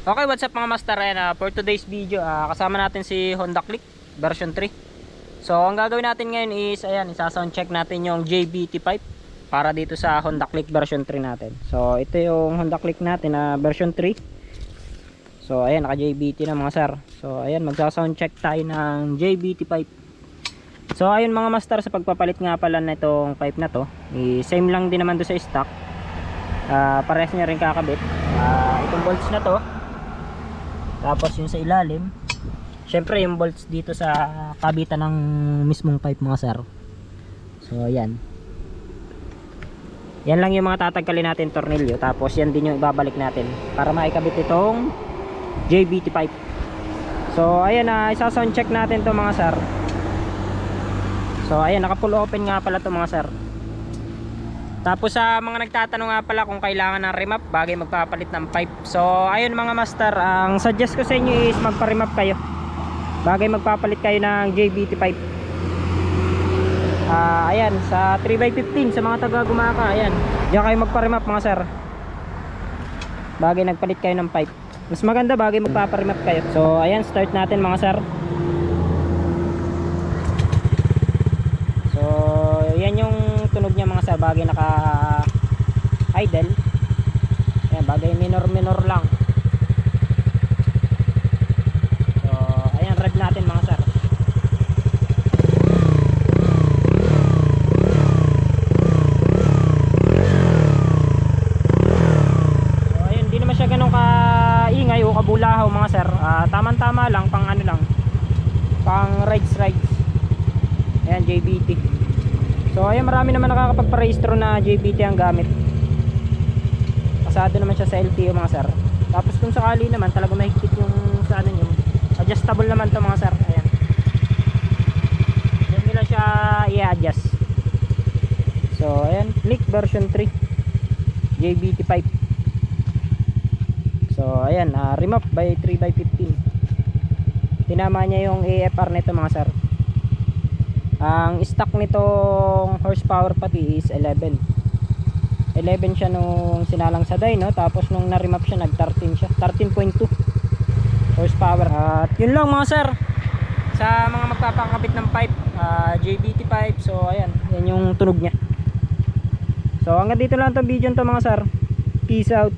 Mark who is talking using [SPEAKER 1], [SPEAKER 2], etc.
[SPEAKER 1] Okay, what's up mga master? Ayan, ah, for today's video, ah, kasama natin si Honda Click version 3. So, ang gagawin natin ngayon is, ayan, isa-sound check natin yung JBT pipe para dito sa Honda Click version 3 natin. So, ito yung Honda Click natin na version 3. So, ayan, naka JBT na mga sir. So, ayan, magsa-sound check tayo ng JBT pipe. So, ayun mga master, sa pagpapalit nga pala na itong pipe na to, eh, same lang din naman do sa stock. Ah, parehas niya rin kakabit. Ah, itong bolts na to, tapos yung sa ilalim, syempre yung bolts dito sa kabitan ng mismong pipe mga sir. So ayan. Yan lang yung mga tatanggalin natin tornilyo. Tapos yan din yung ibabalik natin para maikabit itong JBT pipe. So ayan na, isa sound check natin to mga sir. So ayan, naka full open nga pala to mga sir. Tapos sa mga nagtatanong nga pala kung kailangan ng remap bagay magpapalit ng pipe. So ayun mga master, ang suggest ko sa inyo is magpa-remap kayo. Bagay magpapalit kayo ng JBT pipe. Ah, ayan sa 3x15 sa mga taga gumaka, ayan. Diyan kayo magpa-remap mga sir. Bagay nagpalit kayo ng pipe. Mas maganda bagay magpapa-remap kayo. So ayan, start natin mga sir. So, yan yung sir bagay naka idle. Ayan, bagay minor minor lang. So, ayan rev natin mga sir. So, ayun, di naman siya ganun kaingay o kabulahaw mga sir. Ah, tamang-tama lang pang ano lang. Pang rides rides. Ayan, JBT. So, ayan, marami naman nakakapagparehistro na JBT ang gamit. Pasado naman siya sa LTO mga sir. Tapos kung sakali naman, talaga mahigpit yung sa ano yung adjustable naman to mga sir. Ayan. Diyan nila siya i-adjust. So, ayan, Click version 3. JBT pipe. So, ayan, ah, remap by 3x15. Tinama niya yung AFR nito mga sir. Ang stock nitong horsepower pati is 11. 11 siya nung sinalang sa dyno tapos nung na-remap siya nag 13 siya. 13.2 horsepower. At yun lang mga sir. Sa mga magpapakabit ng pipe, ah, JBT pipe. So ayan, yan yung tunog niya. So hanggang dito lang tong video to mga sir. Peace out.